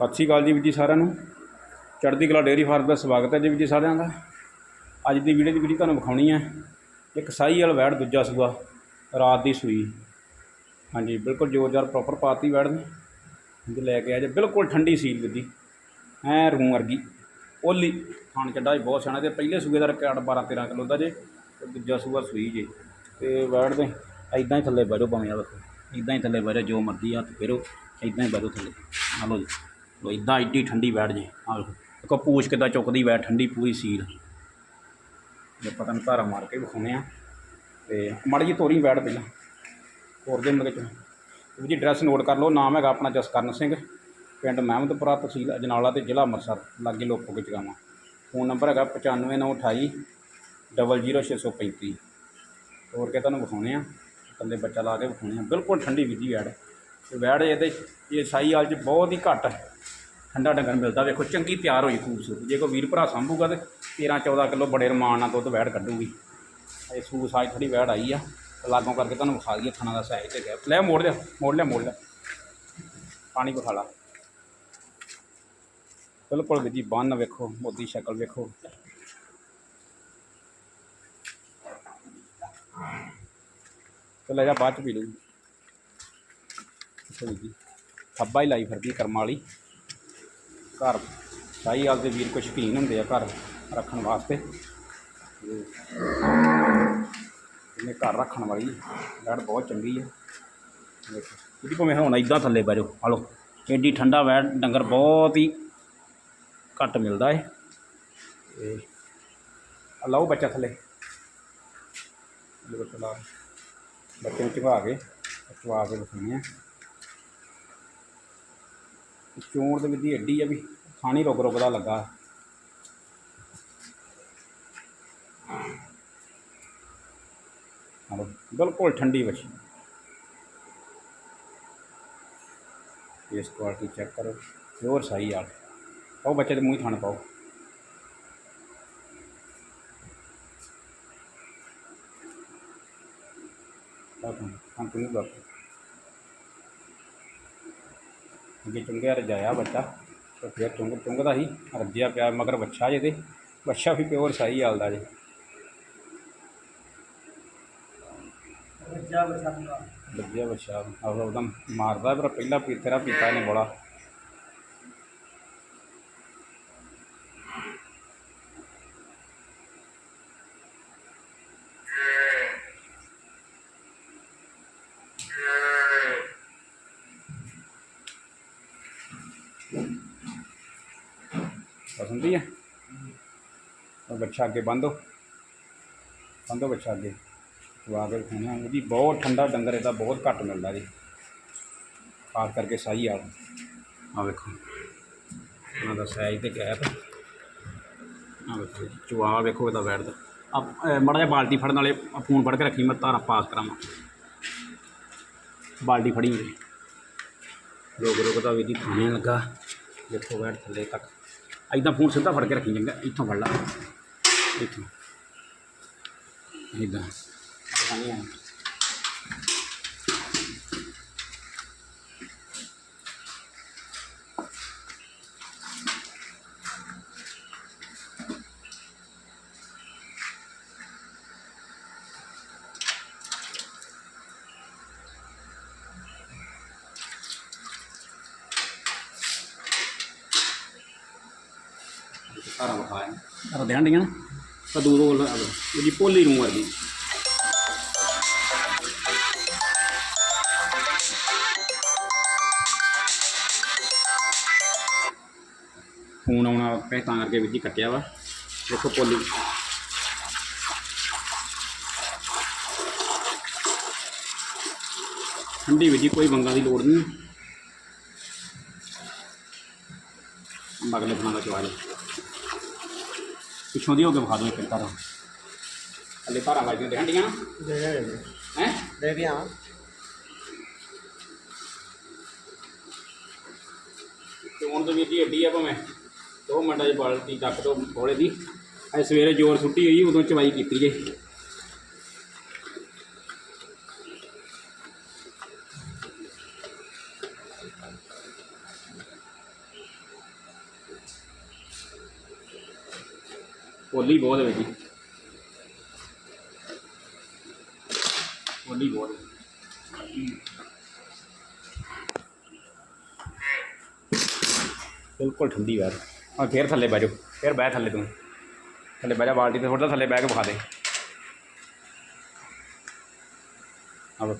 ਸਤਿ ਸ਼੍ਰੀ ਅਕਾਲ ਜੀ ਵੀਰ ਜੀ ਸਾਰਿਆਂ ਨੂੰ। ਚੜ੍ਹਦੀ ਕਲਾ ਡੇਅਰੀ ਫਾਰਮ ਦਾ ਸਵਾਗਤ ਹੈ ਜੀ ਵੀਰ ਜੀ ਸਾਰਿਆਂ ਦਾ। ਅੱਜ ਦੀ ਵੀਡੀਓ ਦੀ ਵੀਡੀਓ ਤੁਹਾਨੂੰ ਵਿਖਾਉਣੀ ਹੈ, ਇੱਕ ਸਾਈ ਵਾਲਾ ਵੈੜ ਦੂਜਾ ਸੂਆ, ਰਾਤ ਦੀ ਸੂਈ। ਹਾਂਜੀ, ਬਿਲਕੁਲ ਜ਼ੋਰਦਾਰ ਪ੍ਰੋਪਰ ਪਾਤੀ ਵੈੜ ਨੇ। ਜੀ ਲੈ ਕੇ ਆ ਜੇ, ਬਿਲਕੁਲ ਠੰਡੀ ਸੀਲ ਵੀਰ ਜੀ। ਐ ਰੂੰ ਵਰਗੀ। ਓਲੀ ਖਾਣ ਚੱਡਾ ਜੀ ਬਹੁਤ ਸਿਆਣਾ ਤੇ ਪਹਿਲੇ ਸੂਏ ਦਾ ਰਿਕਾਰਡ 12 13 ਕਿਲੋ ਦਾ ਜੇ ਦੂਜਾ ਸੂਆ ਸੂਈ ਜੇ। ਤੇ ਵੈੜ ਦੇ ਐਦਾਂ ਹੀ ਥੱਲੇ ਬੈਠੋ ਭਾਵੇਂ ਆ ਵੇਖੋ। ਇਦਾਂ ਹੀ ਥੱਲੇ ਬੈਠੋ ਜੋ ਮਰਜ਼ੀ ਹੱਥ ਫੇਰੋ ਇਦਾਂ ਹੀ ਬੈਠੋ ਥੱਲੇ। ਆ ਲਓ ਜੀ। ਲਓ ਇਦਾਂ ਐਡੀ ਠੰਡੀ ਬੈਠ ਜੇ। ਆ ਵੇਖੋ, ਦੇਖੋ ਪੂਛ ਕਿੱਦਾਂ ਚੁੱਕਦੀ ਬੈਠ, ਠੰਡੀ ਪੂਰੀ ਸੀਲ। ਜੇ ਪਤਾ ਧਾਰਾ ਮਾਰ ਕੇ ਵਿਖਾਉਣੇ ਆ। ਤੇ ਮਾੜੀ ਜੀ ਤੋਰੀ ਬੈਠ ਪਹਿਲਾਂ। ਹੋਰ ਦੇ ਮਤਲਬ ਵੀ ਜੀ ਐਡਰੈਸ ਨੋਟ ਕਰ ਲਓ, ਨਾਮ ਹੈਗਾ ਆਪਣਾ ਜਸਕਰਨ ਸਿੰਘ। ਪਿੰਡ ਮਹਿਮਦਪੁਰਾ ਤਹਿਸੀਲ ਅਜਨਾਲਾ ਤੇ ਜ਼ਿਲ੍ਹਾ ਅੰਮ੍ਰਿਤਸਰ, ਲਾਗੇ ਲੋਕੋ ਕੇ ਚਗਾਵਾਂ। ਫੋਨ ਨੰਬਰ ਹੈਗਾ 95928 00635 ਹੋਰ ਕੇ ਤੁਹਾਨੂੰ ਵਿਖਾਉਣੇ ਆ? ਥੱਲੇ ਬੱਚਾ ਲਾ ਕੇ ਵਿਖਾਉਣੇ ਆ। ਬਿਲਕੁਲ ਠੰਡੀ ਵਿਧੀ ਵੈੜ ਤੇ ਵੈੜ ਇਹਦੇ ਇਹ ਸਾਈ ਹਾਲ 'ਚ ਬਹੁਤ ਹੀ ਘੱਟ। ਠੰਡਾ ਡੰਗਰ ਮਿਲਦਾ। ਵੇਖੋ, ਚੰਗੀ ਤਿਆਰ ਹੋਈ ਖੂਬਸੂਰਤ ਜੇ ਕੋਈ ਵੀਰ ਭਰਾ ਸੰਭੂਗਾ ਤੇ 13 14 ਕਿਲੋ ਬੜੇ ਰਮਾਨ ਨਾਲ ਦੁੱਧ ਵੈੜ ਕੱਢੂਗੀ। ਇਹ ਸੂਸ ਆਈ ਥੋੜੀ ਵੈੜ ਆਈ ਆ। ਲਾਗੋਂ ਕਰਕੇ ਤੁਹਾਨੂੰ ਵਿਖਾ ਦਈਏ ਥਣਾ ਦਾ ਸਾਈਜ਼ ਤੇ ਗਿਆ ਲੈ ਮੋੜ ਲਿਆ ਮੋੜ ਲਿਆ ਮੋੜ ਲਿਆ। ਪਾਣੀ ਵਿਖਾ ਲਾ। ਬਿਲਕੁਲ ਜੀ, ਬੰਨ ਵੇਖੋ, ਮੋਦੀ ਸ਼ਕਲ ਵੇਖੋ। ਤੇ ਲੈ ਜਾ, ਬਾਅਦ ਚ ਪੀ ਲੂ ਜੀ ਖੱਬਾ ਹੀ ਲਾਈ ਫਿਰਦੀ ਕਰਮ ਵਾਲੀ। ਘਰ। ਸ਼ਾਹੀ ਦੇ ਵੀਰ ਕੁਛ ਸ਼ੌਕੀਨ ਹੁੰਦੇ ਆ ਘਰ ਰੱਖਣ ਵਾਸਤੇ। ਤੇ ਇਹਨੇ ਘਰ ਰੱਖਣ ਵਾਲੀ ਵੈੜ ਬਹੁਤ ਚੰਗੀ ਆ। ਇਹਦੀ ਭਾਵੇਂ ਹੁਣ ਇਦਾਂ ਥੱਲੇ ਬਹਿ ਜਾਓ। ਹਲੋ ਐਡੀ ਠੰਡਾ ਵੈੜ ਡੰਗਰ ਬਹੁਤ ਹੀ ਘੱਟ ਮਿਲਦਾ ਏ। ਤੇ ਆਹ ਲਓ ਬੱਚਾ ਥੱਲੇ। ਬੱਚਾ ਲਾ ਬੱਚੇ ਨੂੰ ਚੁਕਾ ਕੇ ਚੁਕਾ ਕੇ ਵਿਖਾਉਂਦੇ ਆ। ਚੋਣ ਦੇ ਵਿੱਚ ਦੀ ਐਡੀ ਆ ਵੀ ਖਾਣੀ ਰੁਕ ਰੁਕ ਦਾ ਲੱਗਾ ਬਿਲਕੁਲ ਠੰਡੀ ਮੱਛੀ ਇਸ ਕੁਆਲਿਟੀ ਚੈੱਕ ਕਰੋ ਪਿਓਰ ਸਹੀ ਆ। ਪਾਓ ਬੱਚੇ ਦੇ ਮੂੰਹ 'ਚ ਥਣ ਪਾਓ। ਪਾਓ ਥਣ ਥਣ ਤੋਂ ਨਹੀਂ ਬਾਪੂ ਅੱਗੇ ਚੁੰਗਿਆ ਰਜਾਇਆ ਬੱਚਾ। ਤੇ ਫਿਰ ਚੁੰਗ ਚੁੰਗਦਾ ਸੀ ਰੱਜਿਆ ਪਿਆ ਮਗਰ ਬੱਚਾ ਜੇ ਤੇ। ਬੱਚਾ ਵੀ ਪਿਓਰ ਸਹੀ ਹਾਲਦਾ ਜੇ। ਰੱਜਾ ਬਚਾਉਂਦਾ ਵਧੀਆ ਬੱਚਾ ਆਹ ਉਹਦਾ ਮਾਰਦਾ ਪਰ ਪਹਿਲਾ ਪੀ ਤੇਰਾ ਪੀਤਾ ਇਹਨੇ ਬੜਾ। ਪਸੰਦ ਹੀ ਹੈ ਉਹ ਬੱਚਾ ਅੱਗੇ ਬੰਦੋ ਬੰਦੋ ਬੱਚਾ ਅੱਗੇ। ਚਵਾ ਕੇ ਖਾਣਾ। ਜੀ ਬਹੁਤ ਠੰਡਾ ਡੰਗਰ ਇਹਦਾ ਬਹੁਤ ਘੱਟ ਮਿਲਦਾ ਜੀ। ਖਾਸ ਕਰਕੇ ਸਾਈ ਆ ਆ ਵੇਖੋ। ਉਹਨਾਂ ਦਾ ਸਾਈਜ਼ ਤੇ ਗੈਪ ਆ ਵੇਖੋ ਜੀ, ਚਵਾ ਵੇਖੋ ਇਹਦਾ ਬੈਠਦਾ ਆ ਮੜਾ ਜਿਹਾ ਬਾਲਟੀ ਫੜਨ ਵਾਲੇ ਫੋਨ ਫੜ ਕੇ ਰੱਖੀ ਮੈਂ ਤਾਰਾ ਪਾਸ ਕਰਾਵਾਂ। ਬਾਲਟੀ ਫੜੀ ਮੇਰੀ ਰੋਕ ਰੋਕ ਦਾ ਵੀ ਦੀ ਖਾਣੇ ਲੱਗਾ। ਦੇਖੋ ਬੈਠ ਥੱਲੇ ਤੱਕ। ਐਦਾਂ ਫੋਨ ਸਿੱਧਾ ਫੜ ਕੇ ਰੱਖੀ ਚੰਗਾ ਇੱਥੋਂ ਫੜ ਲਾ। ਇੱਥੋਂ। ਇੱਦਾਂ ਖਾਣੇ ਆ ਸਾਰਾ ਵਿਖਾਇਆ ਸਾਰਾ ਦੇਣ ਡੀਆਂ ਕਦੂ ਦੋ ਉਹਦੀ ਪੋਲੀ ਨੂੰ ਵਰਗੀ। ਫੋਨ ਆਉਣਾ ਪੈ ਤਾਂ ਕਰਕੇ ਵਿੱਚ ਹੀ ਕੱਟਿਆ ਵਾ। ਦੇਖੋ ਪੋਲੀ। ਠੰਡੀ ਵਿੱਚ ਹੀ ਕੋਈ ਬੰਗਾ ਦੀ ਲੋੜ ਨਹੀਂ। ਮਗਲੇ ਬਣਾ ਦਾ ਚਵਾ ਲਿਆ ਪਿੱਛੋਂ ਦੀ ਹੋ ਕੇ ਵਿਖਾ ਦੋ ਇੱਕ ਤਾਰਾ ਹਲੇ ਤਾਰਾ ਵੱਜਦੀਆਂ ਦੇਖਣ ਡੀਆਂ ਹੈ? ਦੇ ਦਿਆਂ ਤੇ ਹੁਣ ਤਾਂ ਵੀਰ ਜੀ ਅੱਡੀ ਆ ਭਾਵੇਂ। ਦੋ ਮਿੰਟਾਂ 'ਚ ਬਾਲਟੀ ਚੱਕ ਦੋ ਕੋਲੇ ਦੀ। ਅੱਜ ਸਵੇਰੇ ਜ਼ੋਰ ਸੁੱਟੀ ਹੋਈ ਉਦੋਂ ਚਵਾਈ ਕੀਤੀ ਜੇ। ਪੋਲੀ ਬਹੁਤ ਹੈ ਵੀਰ ਜੀ ਪੋਲੀ ਬਹੁਤ ਹੈ। ਬਿਲਕੁਲ ਠੰਡੀ ਵੈੜ ਹਾਂ ਫੇਰ ਥੱਲੇ ਬਹਿ ਜਾਓ ਫੇਰ ਬਹਿ ਥੱਲੇ ਤੂੰ ਥੱਲੇ ਬਹਿ ਜਾ ਬਾਲਟੀ ਤੇ ਥੋੜਾ ਥੱਲੇ ਬਹਿ ਕੇ ਵਿਖਾ ਦੇ ਆ ਵੇਖ